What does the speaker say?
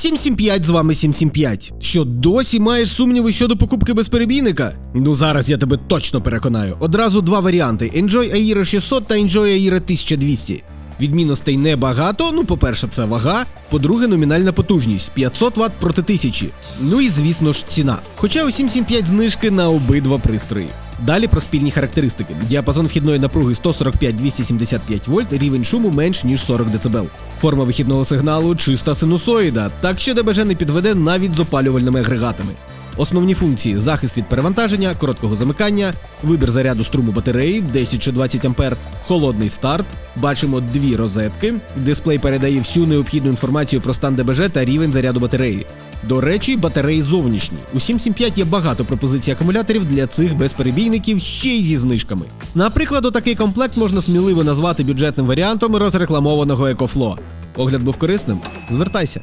775 з вами 775. Що досі маєш сумніви щодо покупки безперебійника? Ну зараз я тебе точно переконаю. Одразу два варіанти: Enjoy Aira 600 та Enjoy Aira 1200. Відмінностей небагато. Ну, по-перше, це вага. По-друге, номінальна потужність 500 Вт проти 1000. Ну і звісно ж, ціна. Хоча у 775 знижки на обидва пристрої. Далі про спільні характеристики. Діапазон вхідної напруги 145-275 вольт, рівень шуму менш ніж 40 дБ. Форма вихідного сигналу чиста синусоїда, так що ДБЖ не підведе навіть з опалювальними агрегатами. Основні функції захист від перевантаження, короткого замикання, вибір заряду струму батареї 10 чи 20 А, холодний старт. Бачимо дві розетки. Дисплей передає всю необхідну інформацію про стан ДБЖ та рівень заряду батареї. До речі, батареї зовнішні. У 775 є багато пропозицій акумуляторів для цих безперебійників ще й зі знижками. Наприклад, отакий комплект можна сміливо назвати бюджетним варіантом розрекламованого EcoFlow. Огляд був корисним? Звертайся.